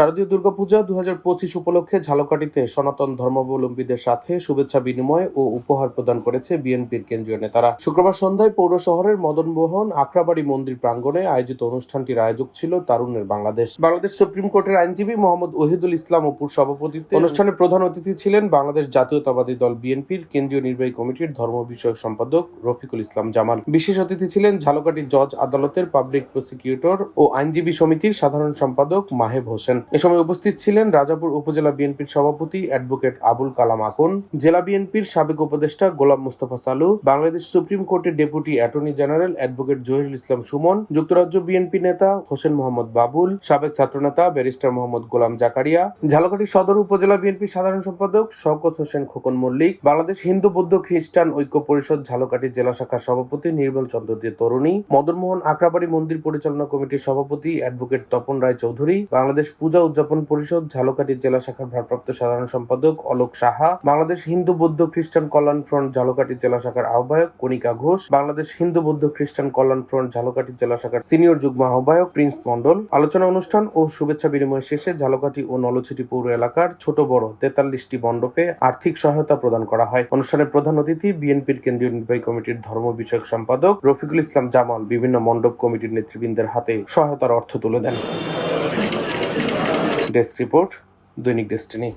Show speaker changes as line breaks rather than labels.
শারদীয় দুর্গাপূজা দু হাজার পঁচিশ উপলক্ষে ঝালকাঠিতে সনাতন ধর্মাবলম্বীদের সাথে শুভেচ্ছা বিনিময় ও উপহার প্রদান করেছে বিএনপির কেন্দ্রীয় নেতারা শুক্রবার সন্ধ্যায় পৌর শহরের মদনমোহন আখড়াবাড়ি মন্দির প্রাঙ্গণে আয়োজিত অনুষ্ঠানটির আয়োজক ছিল তারুণের বাংলাদেশ বাংলাদেশ সুপ্রিম কোর্টের আইনজীবী মোহাম্মদ ওহিদুল ইসলাম অপুর সভাপতিত্বে অনুষ্ঠানে প্রধান অতিথি ছিলেন বাংলাদেশ জাতীয়তাবাদী দল বিএনপির কেন্দ্রীয় নির্বাহী কমিটির ধর্ম বিষয়ক সম্পাদক রফিকুল ইসলাম জামাল বিশেষ অতিথি ছিলেন ঝালকাঠি জজ আদালতের পাবলিক প্রসিকিউটর ও আইনজীবী সমিতির সাধারণ সম্পাদক মাহেব হোসেন এ সময় উপস্থিত ছিলেন রাজাপুর উপজেলা বিএনপির সভাপতি অ্যাডভোকেট আবুল কালাম আকন জেলা বিএনপির সাবেক উপদেষ্টা গোলাম মুস্তফা সালু বাংলাদেশ সুপ্রিম কোর্টের deputy attorney general advocate Zahirul Islam Sumon যুক্তরাজ্য বিএনপি নেতা হোসেন মোহাম্মদ বাবুল সাবেক ছাত্রনেতা ব্যারিস্টার মোহাম্মদ গোলাম জাকারিয়া ঝালকাঠি সদর উপজেলা বিএনপির সাধারণ সম্পাদক শওকত হোসেন খোকন মল্লিক বাংলাদেশ হিন্দু বৌদ্ধ খ্রিস্টান ঐক্য পরিষদ ঝালকাঠি জেলা শাখার সভাপতি নির্মল চন্দ্র দে তরুণী মদনমোহন আক্রাবাড়ি মন্দির পরিচালনা কমিটির সভাপতি অ্যাডভোকেট তপন রায় চৌধুরী বাংলাদেশ পূজা পূজা উদযাপন পরিষদ ঝালকাঠি জেলা শাখার ভারপ্রাপ্ত সাধারণ সম্পাদক অলোক সাহা বাংলাদেশ হিন্দু বৌদ্ধ খ্রিস্টান কল্যাণ ফ্রন্ট ঝালকাঠি জেলা শাখার আহ্বায়ক কণিকা ঘোষ বাংলাদেশ হিন্দু বৌদ্ধ খ্রিস্টান কল্যাণ ফ্রন্ট ঝালকাঠি জেলা শাখার সিনিয়র যুগ্ম আহ্বায়ক প্রিন্স মন্ডল আলোচনা অনুষ্ঠান ও শুভেচ্ছা বিনিময় শেষে ঝালকাঠি ও নলছিটি পৌর এলাকার ছোট বড় তেতাল্লিশটি মণ্ডপে আর্থিক সহায়তা প্রদান করা হয় অনুষ্ঠানে প্রধান অতিথি বিএনপির কেন্দ্রীয় নির্বাহী কমিটির ধর্ম বিষয়ক সম্পাদক রফিকুল ইসলাম জামাল বিভিন্ন মণ্ডপ কমিটির নেতৃবৃন্দের হাতে সহায়তার অর্থ তুলে দেন ডেস্ক রিপোর্ট দৈনিক ডেস্টিনি